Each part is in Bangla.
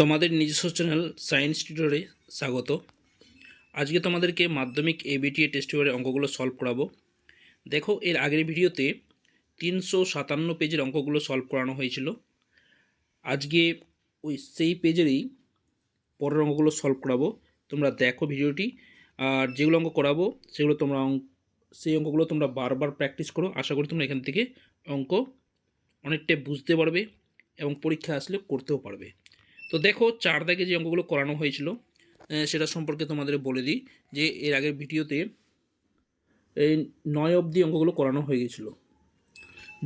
তোমাদের নিজস্ব চ্যানেল সায়েন্স টিউটরে স্বাগত। আজকে তোমাদেরকে মাধ্যমিক এবিটিএ টেস্ট পেপারের অঙ্কগুলো সলভ করাবো। দেখো, এর আগের ভিডিওতে তিনশো সাতান্ন পেজের অঙ্কগুলো সলভ করানো হয়েছিল। আজকে ওই সেই পেজেরই পরের অঙ্কগুলো সলভ করাবো। তোমরা দেখো ভিডিওটি, আর যেগুলো অঙ্ক করাবো, সেগুলো তোমরা সেই অঙ্কগুলো তোমরা বারবার প্র্যাকটিস করো। আশা করি তোমরা এখান থেকে অঙ্ক অনেকটাই বুঝতে পারবে এবং পরীক্ষা আসলে করতেও পারবে। তো দেখো, চার দাগে যে অঙ্কগুলো করানো হয়েছিল সেটা সম্পর্কে তোমাদের বলে দিই যে এর আগের ভিডিওতে এই নয় অবধি অঙ্কগুলো করানো হয়ে গেছিল।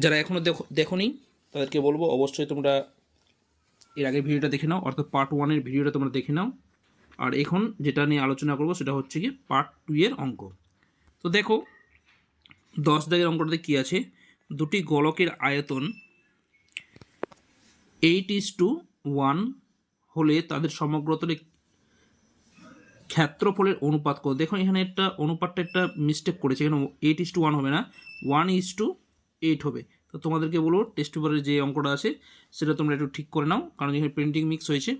যারা এখনও দেখো, দেখোনি, তাদেরকে বলব অবশ্যই তোমরা এর আগের ভিডিওটা দেখে নাও, অর্থাৎ পার্ট ওয়ানের ভিডিওটা তোমরা দেখে নাও। আর এখন যেটা নিয়ে আলোচনা করব সেটা হচ্ছে কি পার্ট টু এর অঙ্ক। তো দেখো, দশ দাগের অঙ্কটাতে কী আছে? দুটি গোলকের আয়তন এইট ইস টু ওয়ান হলে তাদের সমগ্রতলে ক্ষেত্রফলের অনুপাত কত? দেখো এখানে একটা অনুপাতটা একটা মিস্টেক করেছে। এখানে এইট ইস টু ওয়ান হবে না। ওয়ান ইস টু এইট হবে। তো তোমাদেরকে বলব টেস্ট পেপারের যে অঙ্কটা আছে, সেটা তোমরা একটু ঠিক করে নাও, কারণ এখানে প্রিন্টিং মিক্স হয়েছে।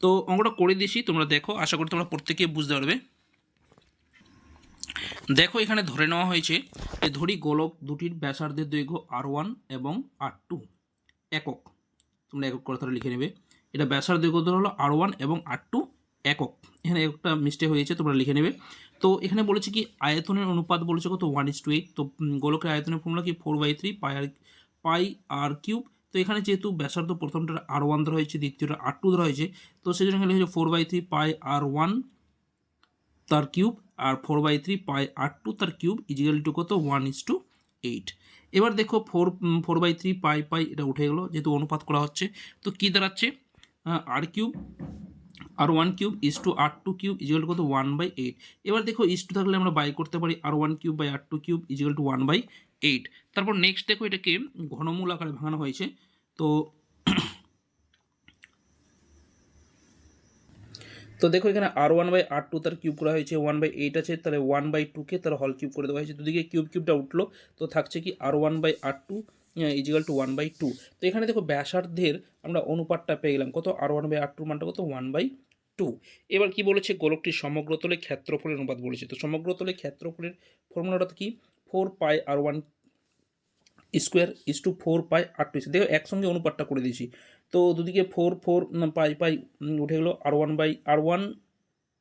তো অঙ্কটা করে দিয়েছি, তোমরা দেখো, আশা করি তোমরা প্রত্যেকে বুঝতে পারবে। দেখো, এখানে ধরে নেওয়া হয়েছে যে ধরি গোলক দুটির ব্যাসার্ধের দৈর্ঘ্য আর ওয়ান এবং আর টু একক। তোমরা একক করে তাহলে লিখে নেবে। এটা ব্যাসার দৈর্ঘ্য হলো আর ওয়ান এবং আর টু একক। এখানে একটা মিস্টেক হয়েছে, তোমরা লিখে নেবে। তো এখানে বলেছে কি, আয়তনের অনুপাত বলেছে কত? ওয়ান ইস টু এইট তো গোলকের আয়তনের ফর্মুলা কি? Four by three pi r pi r cube তো এখানে যেহেতু ব্যাসার্ধ প্রথমটা আর ওয়ান ধরা হয়েছে, দ্বিতীয়টা আর টু ধরা হয়েছে, তো সেই জন্য এখানে লিখেছে four by three pi r one তার cube r four by three pi r two তার কিউব ইজিক্যাল টু কত? ওয়ান ইস টু এইট এবার দেখো four four by three pi pi এটা উঠে গেলো, যেহেতু অনুপাত করা হচ্ছে। তো কী দাঁড়াচ্ছে? R cube r one cube is to r two cube is equal to কত ওয়ান বাই এইট এবার দেখো ইস টু থাকলে আমরা বাই করতে পারি r one cube by r two cube is equal to one by eight তারপর নেক্সট দেখো এটাকে ঘনমূল আকারে ভাঙানো হয়েছে। তো তো দেখো এখানে r one by r two তার কিউব করা হয়েছে ওয়ান বাই এইট আছে, তাহলে ওয়ান বাই টুকে তার হল কিউব করে দেওয়া হয়েছে। দুদিকে কিউব কিউবটা উঠল, তো থাকছে কি r one by r two is equal to one by two তো এখানে দেখো ব্যাসার্ধের আমরা অনুপাতটা পেয়ে গেলাম। কত? আর ওয়ান বাই আর টুর মানটা কত? ওয়ান বাই টু এবার কি বলেছে? গোলকটির সমগ্রতলে ক্ষেত্রফলের অনুপাত বলেছে। তো সমগ্রতলে ক্ষেত্রফলের ফর্মুলাটা কি? Four pi r one square is to four pi r two দেখো, একসঙ্গে অনুপাতটা করে দিয়েছি। তো দুদিকে ফোর ফোর পাই পাই উঠে গেলো। R one by r one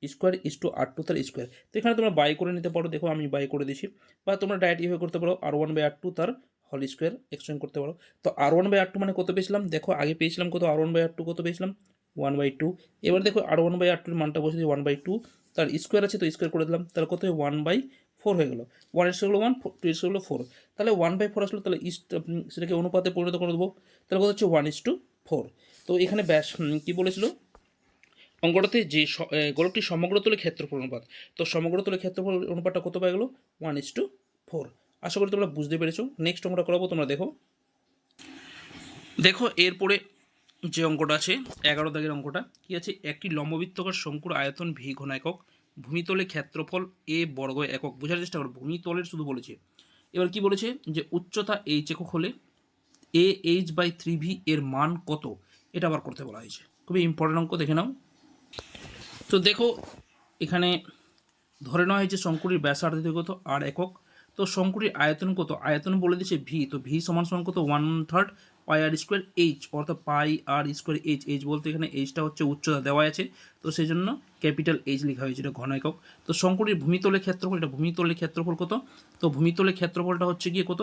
square is to r two তার স্কোয়ার তো এখানে তোমরা বাই করে নিতে পারো। দেখো, আমি বাই করে দিয়েছি। বা তোমরা ডাইরেক্ট ইভাবে করতে পারো। R one by r two তার হল স্কোয়ার এক্সচেঞ্জ করতে পারো। তো r one by r two মানে কত পেয়েছিলাম? দেখো আগে পেয়েছিলাম কত? R one by r two কত পেয়েছিলাম? ওয়ান বাই টু এবার দেখো আর ওয়ান বাই আর টুর মানটা বসে দিই ওয়ান বাই টু তার স্কোয়ার আছে তো স্কোয়ার করে দিলাম। তাহলে কত ওয়ান বাই ফোর হয়ে গেলো। ওয়ান এস হলো ওয়ান টু এস হলো ফোর তাহলে ওয়ান বাই ফোর আসলো তাহলে ইস্ট সেটাকে অনুপাতে পরিণত করে দেবো। তাহলে কত হচ্ছে? ওয়ান ইস টু ফোর তো এখানে ব্যাস কি বলেছিল? অঙ্কটাতে যে স- এ, গোলকটির সমগ্রতলে ক্ষেত্রফল অনুপাত। তো সমগ্রতলে ক্ষেত্রফল অনুপাতটা কত পাই গেলো? ওয়ান ইস টু ফোর আশা করি তোমরা বুঝতে পেরেছ। নেক্সট অঙ্কটা করাবো, তোমরা দেখো। দেখো, এরপরে যে অঙ্কটা আছে, এগারো দাগের অঙ্কটা, কি আছে? একটি লম্ববৃত্তকার শঙ্কুর আয়তন ভি ঘন একক, ভূমিতলে ক্ষেত্রফল এ বর্গ একক। বোঝার চেষ্টা করো, ভূমিতলের শুধু বলেছে। এবার কি বলেছে? যে উচ্চতা এইচ একক হলে A H by three V এর মান কত? এটা আবার করতে বলা হয়েছে। খুবই ইম্পর্টেন্ট অঙ্ক, দেখে নাও। তো দেখো, এখানে ধরে নেওয়া হয়েছে শঙ্কুটির ব্যাসার্ধ কত? আর একক। তো শঙ্কুটির আয়তন কত? আয়তন বলে দিয়েছে ভি তো ভি সমান সমান কত? One third pi r square H অর্থাৎ pi r square H H বলতে এখানে এইচটা হচ্ছে উচ্চতা দেওয়া আছে, তো সেই জন্য ক্যাপিটাল এইচ লেখা হয়েছে, এটা ঘন একক। তো শঙ্কুটির ভূমিতলের ক্ষেত্রফল, এটা ভূমিতলের ক্ষেত্রফল কত? তো ভূমিতলের ক্ষেত্রফলটা হচ্ছে গিয়ে কত?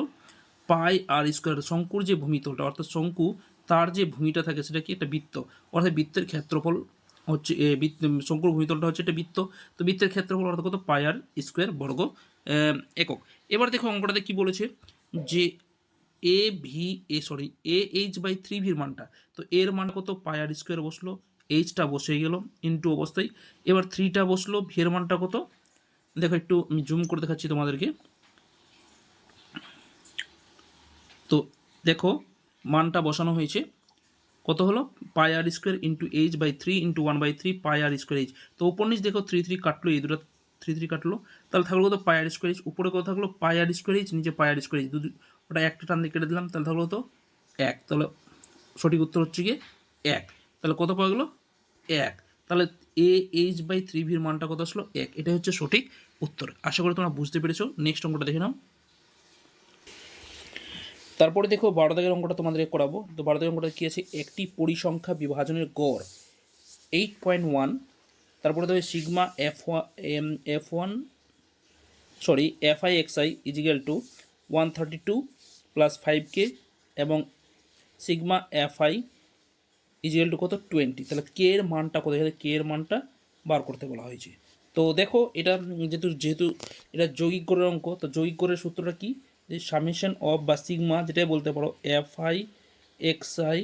পাই আর স্কোয়ার শঙ্কুর যে ভূমিতলটা, অর্থাৎ শঙ্কু তার যে ভূমিটা থাকে সেটা কি? একটা বৃত্ত। অর্থাৎ বৃত্তের ক্ষেত্রফল হচ্ছে শঙ্কুর ভূমিতলটা হচ্ছে একটা বৃত্ত। তো বৃত্তের ক্ষেত্রফল অর্থাৎ কত? পাই আর স্কোয়ার বর্গ। একক। এবার দেখো অঙ্কটাতে কি বলেছে? যে A V A sorry A H by three ভির মানটা। তো এর মান কত? পাই আর স্কোয়ার বসল। এইচটা বসে গেল ইন্টু অবস্থায়। এবার থ্রিটা বসল। ভি এর মানটা কত? দেখো একটু আমি জুম করে দেখাচ্ছি তোমাদেরকে। তো দেখো, মানটা বসানো হয়েছে। কত হলো? Pi r square into H by three into one by three pi r square H তো উপর নিচ দেখো থ্রি থ্রি কাটলো, এই দুটো থ্রি থ্রি কাটলো। তাহলে থাকল কত? পাই আর স্কোয়ার উপরে কত থাকল? পাই আর স্কোয়ার নিচে পাই আর স্কোয়ার দুটো ওটা একটা টান দিয়ে কেটে দিলাম, তাহলে থাকল কত? এক। তাহলে সঠিক উত্তর হচ্ছে গিয়ে এক। তাহলে কত পাওয়া গেলো? এক। তাহলে এ এইচ বাই থ্রি ভির মানটা কত আসলো? এক। এটা হচ্ছে সঠিক উত্তর। আশা করি তোমরা বুঝতে পেরেছ। নেক্সট অঙ্কটা দেখে নাও। তারপরে দেখো বারো দাগের অঙ্কটা তোমাদেরকে করাবো। তো বারো দাগের অঙ্কটা কী আছে? একটি পরিসংখ্যা বিভাজনের গড়। এইট পয়েন্ট ওয়ান তারপরে দেখো sigma F M F one sorry F I X I is equal to one thirty two plus five K এবং sigma F I is equal to কত? টোয়েন্টি তাহলে কে এর মানটা কত কে এর মানটা বার করতে বলা হয়েছে। তো দেখো, এটা যেহেতু যেহেতু এটা যৌগিক গড়ের অঙ্ক, তো যৌগিক গড়ের সূত্রটা কি? যে সামেশন অফ বা সিগমা যেটাই বলতে পারো F I X I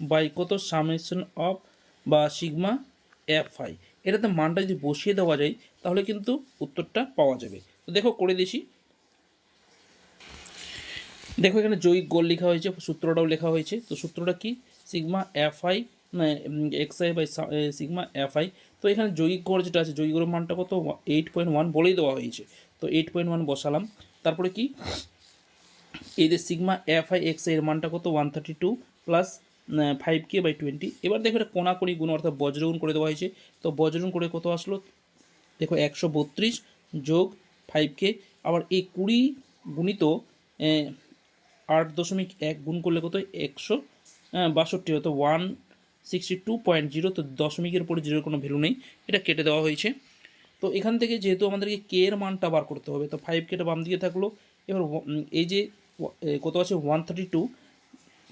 by কত? সামেশন অফ বা সিগমা এফ আই এটাতে মানটা যদি বসিয়ে দেওয়া যায়, তাহলে কিন্তু উত্তরটা পাওয়া যাবে। তো দেখো, করে দিছি। দেখো, এখানে জৈবিক গোল লেখা হয়েছে, সূত্রটাও লেখা হয়েছে। তো সূত্রটা কি? Sigma F I X I by sigma F I. তো এখানে জৈবিক গড় যেটা আছে, জৈবিক গড়ের মানটা কত? এইট পয়েন্ট ওয়ান বলেই দেওয়া হয়েছে। তো এইট পয়েন্ট ওয়ান বসালাম। তারপরে কি? এই যে সিগমা এফ আই, এক্সের মানটা কত? One thirty two plus five K by twenty এবার দেখো এটা কোনাকুনি গুণ অর্থাৎ বজ্রগুণ করে দেওয়া হয়েছে। তো বজ্রগুণ করে কত আসলো? দেখো একশো বত্রিশ যোগ ফাইভ কে আবার এই কুড়ি গুণিত আট দশমিক এক গুণ করলে কত একশো বাষট্টি। হতো one sixty two point zero তো দশমিকের পরে জিরোর কোনো ভ্যালু নেই। এটা কেটে দেওয়া হয়েছে। তো এখান থেকে যেহেতু আমাদেরকে কে এর মানটা বার করতে হবে, তো ফাইভ কেটা বাম দিকে থাকল। এবার এই যে কত আছে? ওয়ান থার্টি টু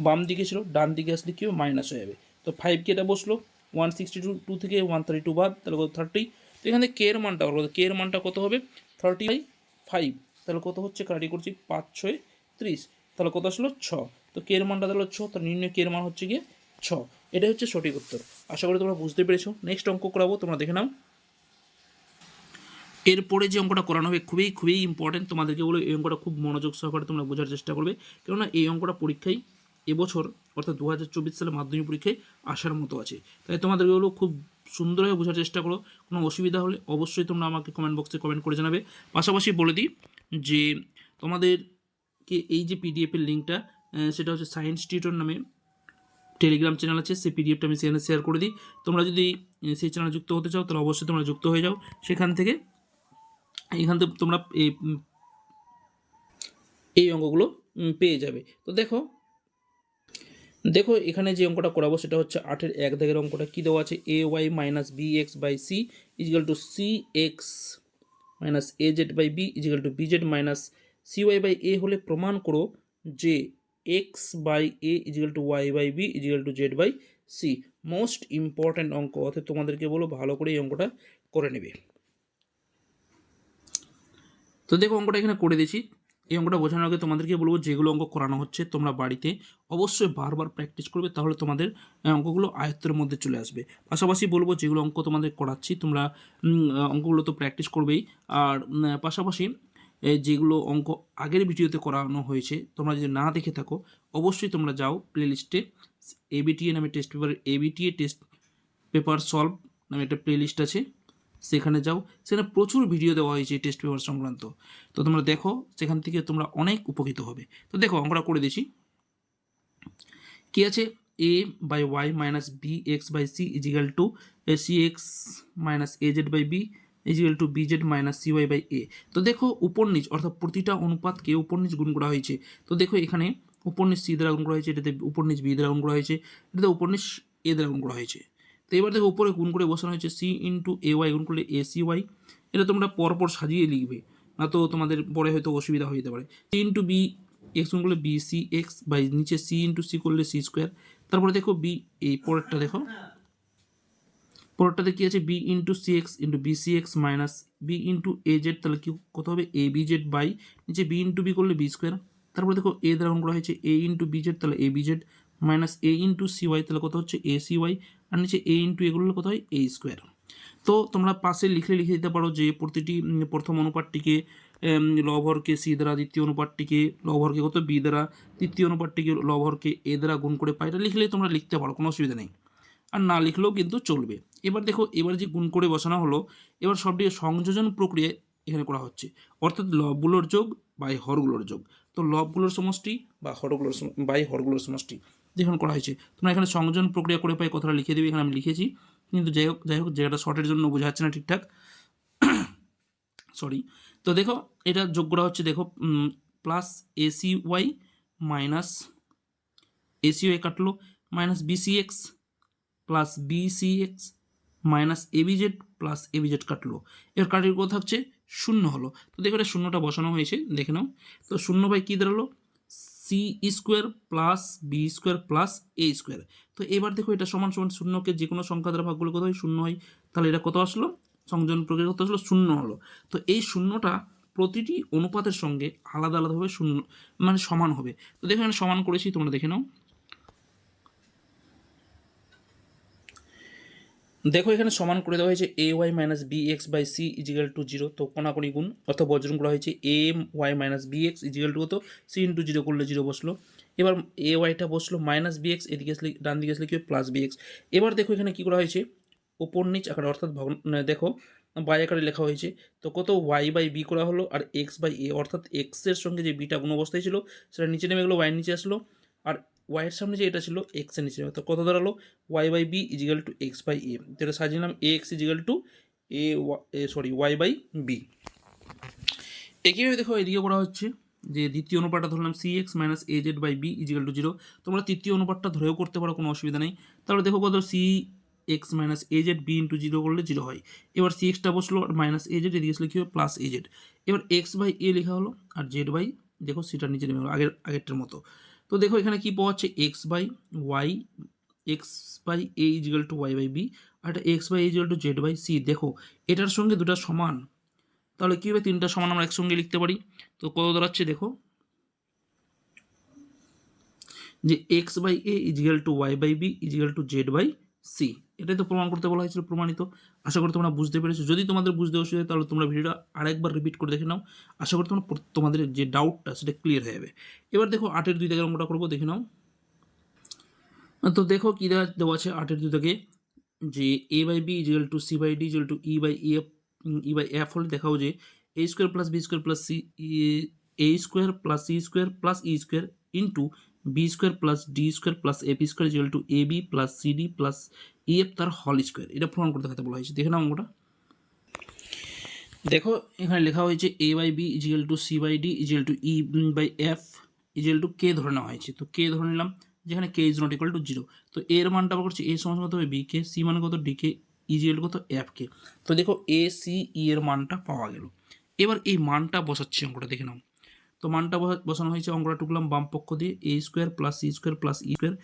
বাম দিকে ছিল ডান দিকে আসলে কি মাইনাস হয়ে যাবে। তো ফাইভ কেটা বসল ওয়ান সিক্সটি টু টু থেকে ওয়ান থার্টি টু বাদ, তাহলে কত? থার্টি তো এখানে কে এর মানটা করতে কে এর মানটা কত হবে? থার্টি বাই ফাইভ তাহলে কত হচ্ছে? কাটি করছি, পাঁচ, ছয়, ত্রিশ। তাহলে কত আসলো? ছ। তো কে এর মানটা তাহলে ছ তার নির্ণয় কে এর মান হচ্ছে গিয়ে ছ। এটাই হচ্ছে সঠিক উত্তর। আশা করি তোমরা বুঝতে পেরেছ। নেক্সট অঙ্ক করাবো, তোমরা দেখে নাও। এরপরে যে অঙ্কটা করানো হবে, খুবই খুবই ইম্পর্টেন্ট তোমাদেরকে বলে এই অঙ্কটা খুব মনোযোগ সহকারে তোমরা বোঝার চেষ্টা করবে। কেননা এই অঙ্কটা পরীক্ষায় এবছর, অর্থাৎ দু হাজার চব্বিশ সালে মাধ্যমিক পরীক্ষায় আসার মতো আছে। তাই তোমাদেরকে হলো খুব সুন্দরভাবে বোঝার চেষ্টা করো, কোনো অসুবিধা হলে অবশ্যই তোমরা আমাকে কমেন্ট বক্সে কমেন্ট করে জানাবে। পাশাপাশি বলে দিই যে তোমাদেরকে এই যে পিডিএফের লিঙ্কটা সেটা হচ্ছে সায়েন্স টিউটর নামে টেলিগ্রাম চ্যানেল আছে, সেই পিডিএফটা আমি সেখানে শেয়ার করে দিই। তোমরা যদি সেই চ্যানেলে যুক্ত হতে চাও, তাহলে অবশ্যই তোমরা যুক্ত হয়ে যাও। সেখান থেকে এখান থেকে তোমরা এই অঙ্কগুলো পেয়ে যাবে। তো দেখো দেখো এখানে যে অঙ্কটা করাবো সেটা হচ্ছে আটের এক দাগের অঙ্কটা কী দেওয়া আছে? A Y minus B X by C is equal to C X minus A Z by B is equal to B Z minus C Y by A হলে প্রমাণ করো যে X by A is equal to Y by B is equal to Z by C most important অঙ্ক অর্থাৎ তোমাদেরকে বলো ভালো করে এই অঙ্কটা করে নেবে। তো দেখো অঙ্কটা এখানে করে দিয়েছি। এই অঙ্কটা বোঝানোর আগে তোমাদেরকে বলব যেগুলো অঙ্ক করানো হচ্ছে তোমরা বাড়িতে অবশ্যই বারবার প্র্যাকটিস করবে, তাহলে তোমাদের অঙ্কগুলো আয়ত্তের মধ্যে চলে আসবে। পাশাপাশি বলব যেগুলো অঙ্ক তোমাদের করাচ্ছি, তোমরা অঙ্কগুলো তো প্র্যাকটিস করবেই। আর পাশাপাশি যেগুলো অঙ্ক আগের ভিডিওতে করানো হয়েছে, তোমরা যদি না দেখে থাকো, অবশ্যই তোমরা যাও প্লে লিস্টে এবিটিএ নামে test paper ABTA test paper solve নামে একটা প্লে লিস্ট আছে। সেখানে যাও। সেখানে প্রচুর ভিডিও দেওয়া হয়েছে টেস্ট পেপার সংক্রান্ত। তো তোমরা দেখো, সেখান থেকে তোমরা অনেক উপকৃত হবে। তো দেখো, আমরা করে দিচ্ছি। কি আছে? A by Y minus B X by C is equal to A C X minus A Z by B is equal to B Z minus C Y by A তো দেখো, উপর নিচ, অর্থাৎ প্রতিটা অনুপাতকে উপর নিচ গুণ করা হয়েছে। তো দেখো, এখানে উপর নিচ সি দ্বারা গুণ করা হয়েছে, এটাতে উপর নিচ বি দ্বারা গুণ করা হয়েছে, এটাতে উপর নিচ এ দ্বারা গুণ করা হয়েছে। তো এবার দেখো উপরে গুণ করে বসানো হয়েছে সি ইন্টু এ ওয়াই গুণ করলে এ সি ওয়াই এটা তোমরা পরপর সাজিয়ে লিখবে, না তো তোমাদের পরে হয়তো অসুবিধা হয়ে যেতে পারে। সি ইন্টু বি এক্স গুণ করলে বি সি এক্স বাই নিচে সি ইন্টু সি করলে সি স্কোয়ার তারপরে দেখো বি এই পরেরটা দেখো। পরেরটাতে কি আছে? B into C X into B C X minus B into A Z তাহলে কি কত হবে? এ বি জেড বাই নিচে বি ইন্টু বি করলে বি স্কোয়ার তারপরে দেখো এ দ্বারা গুণ করা হয়েছে এ ইন্টু বি জেড তাহলে A B Z minus A into C Y তাহলে কত হচ্ছে? এ সি ওয়াই আর নিচে এ ইন্টু এগুলো কত হয়? এ স্কোয়ার তো তোমরা পাশে লিখলে লিখে দিতে পারো যে প্রতিটি প্রথম অনুপাতটিকে লবহরকে সি দ্বারা, দ্বিতীয় অনুপাতটিকে লবহরকে কত? বি দ্বারা, তৃতীয় অনুপাতটিকে লবহরকে এ দ্বারা গুণ করে পাই। এটা লিখলে তোমরা লিখতে পারো, কোনো অসুবিধা নেই। আর না লিখলেও কিন্তু চলবে। এবার দেখো, এবার যে গুণ করে বসানো হলো, এবার সবটিকে সংযোজন প্রক্রিয়া এখানে করা হচ্ছে। অর্থাৎ লবগুলোর যোগ বাই হরগুলোর যোগ। তো লবগুলোর সমষ্টি বা হরগুলোর বাই হরগুলোর সমষ্টি। যেখানে করা হয়েছে। তোমরা এখানে সংযোজন প্রক্রিয়া করে পাই কথাটা লিখে দেবে, এখানে আমি লিখেছি। কিন্তু যাই হোক যাই হোক জায়গাটা শর্টের জন্য বোঝা যাচ্ছে না ঠিকঠাক। সরি তো দেখো, এটা যোগ করা হচ্ছে, দেখো plus A C Y minus A C Y কাটলো minus B C X plus B C X minus A B Z plus A B Z কাটলো। এর কাটির কথা হচ্ছে, শূন্য হলো। তো দেখো, এটা শূন্যটা বসানো হয়েছে, দেখে নাও। তো শূন্য বাই কী দাঁড়াল? C square plus B square plus A square. তো এবার দেখো এটা সমান সমান শূন্যকে যে কোনো সংখ্যা দ্বারা ভাগগুলো কত হয়? শূন্য হয়। তাহলে এটা কত আসলো? সংযোজন প্রক্রিয়া কত আসলো? শূন্য হলো। তো এই শূন্যটা প্রতিটি অনুপাতের সঙ্গে আলাদা আলাদাভাবে শূন্য মানে সমান হবে। তো দেখো এখানে সমান করেছি, তোমরা দেখে নাও। দেখো এখানে সমান করে দেওয়া হয়েছে A Y minus B X by C is equal to zero তো কোনাকুনি গুণ অর্থাৎ বর্জন করা হয়েছে A Y minus B X is equal to কত? সি ইন্টু জিরো করলে জিরো বসল। এবার এ ওয়াইটা বসল মাইনাস বি এক্স এদিকে আসলে, ডান দিকে আসলে কি প্লাস বি এক্স এবার দেখো এখানে কী করা হয়েছে? ওপর নিচ আকারে, অর্থাৎ ভগ্ন মানে দেখো বাই আকারে লেখা হয়েছে। তো কত? ওয়াই বাই বি করা হলো আর এক্স বাই এ অর্থাৎ এক্সের সঙ্গে যে বিটা গুণ অবস্থায় ছিল, সেটা নিচে নেমে গেলো ওয়াইয়ের নিচে আসলো। আর ওয়াইয়ের সামনে যে এটা ছিল এক্সের নিচে। অর্থাৎ কত দাঁড়াল? Y by B is equal to X by A যেটা সাজিয়ে নিলাম A X is equal to A sorry Y by B একইভাবে দেখো এদিকে করা হচ্ছে যে দ্বিতীয় অনুপাতটা ধরলাম C X minus A Z by B is equal to zero তোমরা তৃতীয় অনুপাতটা ধরেও করতে পারো, কোনো অসুবিধা নেই। তাহলে দেখো কত C X minus A Z B into zero করলে জিরো হয়। এবার সি এক্সটা বসল, আর মাইনাস এ জেড এদিকে আসলে কী হবে প্লাস এ জেড এবার এক্স বাই এ লেখা হলো, আর জেড বাই দেখো সিটার নিচে নেমে গেলো, আগের, আগেরটার মতো। তো দেখো এখানে কী পাওয়া হচ্ছে X by Y X by A is equal to Y by B আর এটা X by is equal to Z by C দেখো, এটার সঙ্গে দুটো সমান। তাহলে কী হবে? তিনটা সমান আমরা একসঙ্গে লিখতে পারি। তো কত দাঁড়াচ্ছে দেখো? যে X by A is equal to Y by B is equal to Z by C. এটাই তো প্রমাণ করতে বলা হয়েছিল, প্রমাণিত। আশা করি তোমরা বুঝতে পেরেছ। যদি তোমাদের বুঝতে অসুবিধা তাহলে তোমরা ভিডিওটা আরেকবার রিপিট করে দেখে নাও। আশা করি তোমরা তোমাদের যে ডাউটটা সেটা ক্লিয়ার হয়ে যাবে। এবার দেখো, আটের দুই দাগের অঙ্কটা করব, দেখে নাও। তো দেখো কী দেওয়া দেওয়া আছে আটের দুই দাগে, যে A by B is equal to C by D is equal to E by F E by F হলে দেখাও যে A square plus B square plus C A square plus C square plus E square into B square plus D square plus A P square is equal to A B plus C D plus F তার হল স্কোয়ার এটা প্রমাণ করতে দেখাতে বলা হয়েছে। দেখে নাও অঙ্কটা। দেখো, এখানে লেখা হয়েছে A by B is equal to C by D is equal to E by F is equal to K ধরে নেওয়া হয়েছে। তো কে ধরে নিলাম, যেখানে K is not equal to zero তো এর মানটা আবার করছে এ সমান কত বি কে সি মানে কত? ডি কে ইজিক্যাল কত এফ কে তো দেখো এ সি ই এর মানটা পাওয়া গেল। এবার এই মানটা বসাচ্ছি অঙ্কটা, দেখে নাও। তো মানটা বসা- বসানো হয়েছে অঙ্কটা টুকলাম বাম পক্ষ দিয়ে A square plus C square plus E square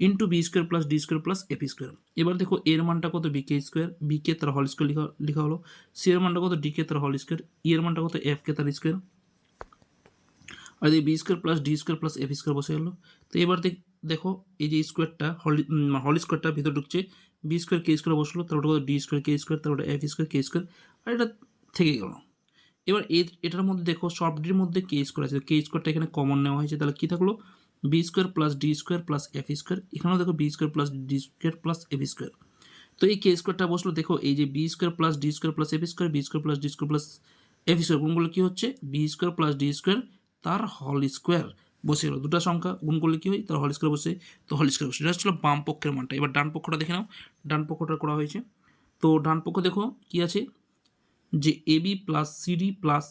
into B square plus D square plus A P square এবার দেখো এর মানটা কত B K square B K তার হল স্কোয়ার লিখা লেখা হলো। সি এর মানটা কত ডি কে তার হল স্কোয়ার ই এর মানটা কত এফ কে তার স্কোয়ার আর এই B square plus D square plus F square বসে গেলো। তো এবার দেখো এই যে স্কোয়ারটা হল হল স্কোয়ারটা ভিতর ঢুকছে বি স্কোয়ার কে স্কোয়ার বসল তারপরে কত ডি স্কোয়ার কে স্কোয়ার তারপরে এফ স্কোয়ার কে স্কোয়ার আর এটা থেকে গেল। এবার এটার মধ্যে দেখো সবটির মধ্যে কে স্কোয়ার আছে। কে স্কোয়ারটা এখানে কমন নেওয়া হয়েছে। তাহলে কী থাকল? B square plus D square plus F square এখানেও দেখো B square plus D square plus F square তো এই কে স্কোয়ারটা বসল, দেখো এই যে B square plus D square plus F square B square plus D square plus F square গুণগুলো কী হচ্ছে? B square plus D square তার হল স্কোয়ার বসে গেলো। দুটো সংখ্যা গুণ করলে কী হয়? তার হল স্কোয়ার বসে, তো হল স্কোয়ার বসে। এটা ছিল বাম পক্ষের মানটা। এবার ডান পক্ষটা দেখে নাও। ডান পক্ষটা করা হয়েছে। তো ডান পক্ষ দেখো কী আছে? যে A B plus C D plus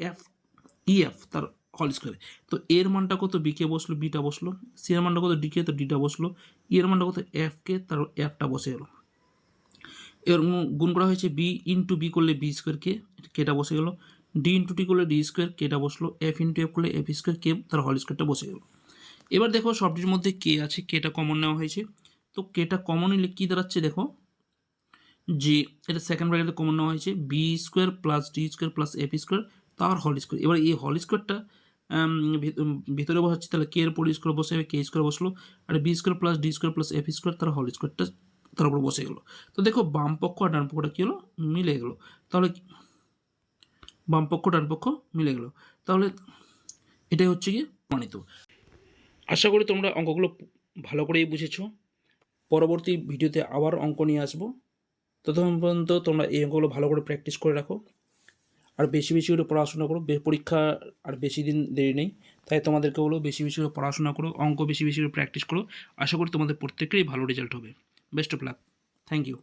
F E F তার হল স্কোয়ার তো এর মানটা কত? বিকে বসল বিটা বসল। সি এর মানটা কত? ডিকে তো ডিটা বসল। ই এর মানটা কত? এফ কে তার এফটা বসে গেলো। এর গুণ করা হয়েছে বি ইন্টু বি করলে বি স্কোয়ার কে কেটা বসে গেলো। ডি ইন্টু টি করলে ডি স্কোয়ার কেটা বসল। এফ ইন্টু এফ করলে এফ স্কোয়ার কে তার হল স্কোয়ারটা বসে গেলো। এবার দেখো সবটির মধ্যে কে আছে। কেটা কমন নেওয়া হয়েছে। তো কেটা কমন নিলে কী দাঁড়াচ্ছে দেখো? যে এটা সেকেন্ড ব্র্যাকেটে কমন নেওয়া হয়েছে। B square plus D square plus F square তার হল স্কোয়ার এবার এই হল স্কোয়ারটা ভিতরে বসাচ্ছি, তাহলে কে এর পর স্কোয়ার বসে কে স্কোয়ার বসল। আর B square plus D square plus F square তার হল স্কোয়ারটা তার উপর বসে গেলো। তো দেখো, বাম পক্ষ আর ডান পক্ষটা কী হলো? মিলে গেলো। তাহলে বাম পক্ষ, ডান পক্ষ মিলে গেলো। তাহলে এটাই হচ্ছে গিয়ে প্রমাণিত। আশা করি তোমরা অঙ্কগুলো ভালো করেই বুঝেছ। পরবর্তী ভিডিওতে আবার অঙ্ক নিয়ে আসব। ততক্ষণ পর্যন্ত তোমরা এই অঙ্কগুলো ভালো করে প্র্যাকটিস করে রাখো। আর বেশি বেশি করে পড়াশোনা করো। পরীক্ষা আর বেশি দিন দেরি নেই। তাই তোমাদেরকে বলো, বেশি বেশি করে পড়াশোনা করো, অঙ্ক বেশি বেশি করে প্র্যাকটিস করো। আশা করি তোমাদের প্রত্যেকেরই ভালো রেজাল্ট হবে। Best of luck thank you